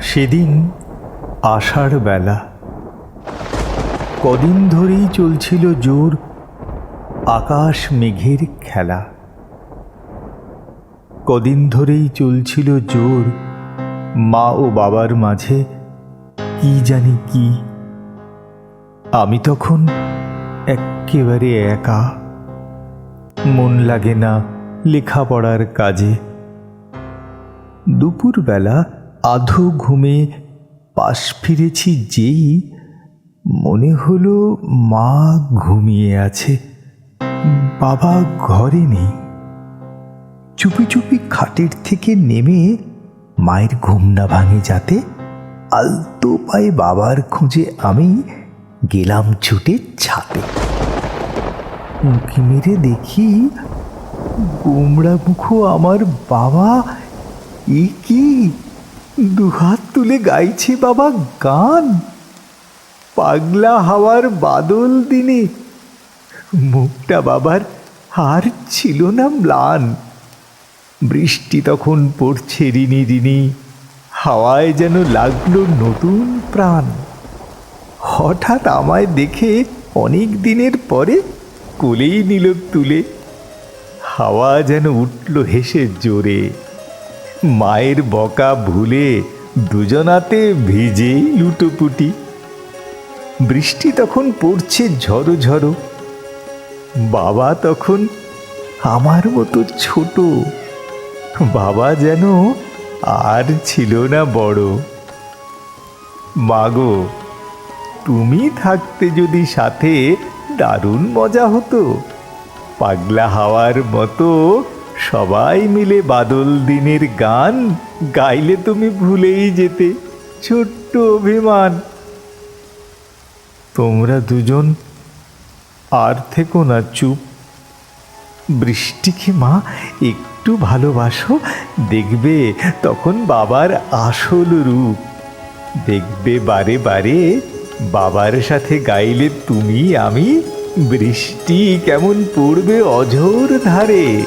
সেদিন আষাঢ় বেলা। কদিন ধরেই চলছিল জোর আকাশ মেঘের খেলা। কদিন ধরেই চলছিল জোর মা ও বাবার মাঝে কি জানি কি। আমি তখন এক্কেবারে একা। মন লাগে না লেখাপড়ার কাজে। দুপুরবেলা আধো ঘুমে পাশ ফিরেছি যেই মনে হলো মা ঘুমিয়ে আছে। বাবা ঘরে নেই। চুপি চুপি খাটের থেকে নেমে মায়ের ঘুম না ভাঙে যাতে আলতো পায়ে বাবার খোঁজে আমি গেলাম ছুটে ছাতে। উঁকি মেরে দেখি গোমড়া মুখো আমার বাবা এ কি? দুহাত তুলে গাইছে বাবা গান। পাগলা হাওয়ার বাদল দিনে মুখটা বাবার আর ছিল না ম্লান। বৃষ্টি তখন পড়ছে রিনি রিনি, হাওয়ায় যেন লাগল নতুন প্রাণ। হঠাৎ আমায় দেখে অনেক দিনের পরে কোলেই নিল তুলে, হাওয়া যেন উঠল হেসে জোরে। মায়ের বকা ভুলে দুজনাতে ভিজেই লুটোপুটি। বৃষ্টি তখন পড়ছে ঝড়ো ঝড়ো বাবা তখন আমার মতো ছোট। বাবা যেন আর ছিল না বড়। মাগো, তুমি থাকতে যদি সাথে দারুণ মজা হতো। পাগলা হাওয়ার মতো সবাই মিলে বাদল দিনের গান গাইলে তুমি ভুলেই যেতে, ছোট্ট অভিমান। তোমরা দুজন আর থেকো না চুপ। বৃষ্টিকে মা, একটু ভালোবাসো, দেখবে তখন বাবার আসল রূপ। দেখবে বারে বারে বাবার সাথে গাইলে তুমি আমি, বৃষ্টি কেমন পড়বে অঝোর ধারে।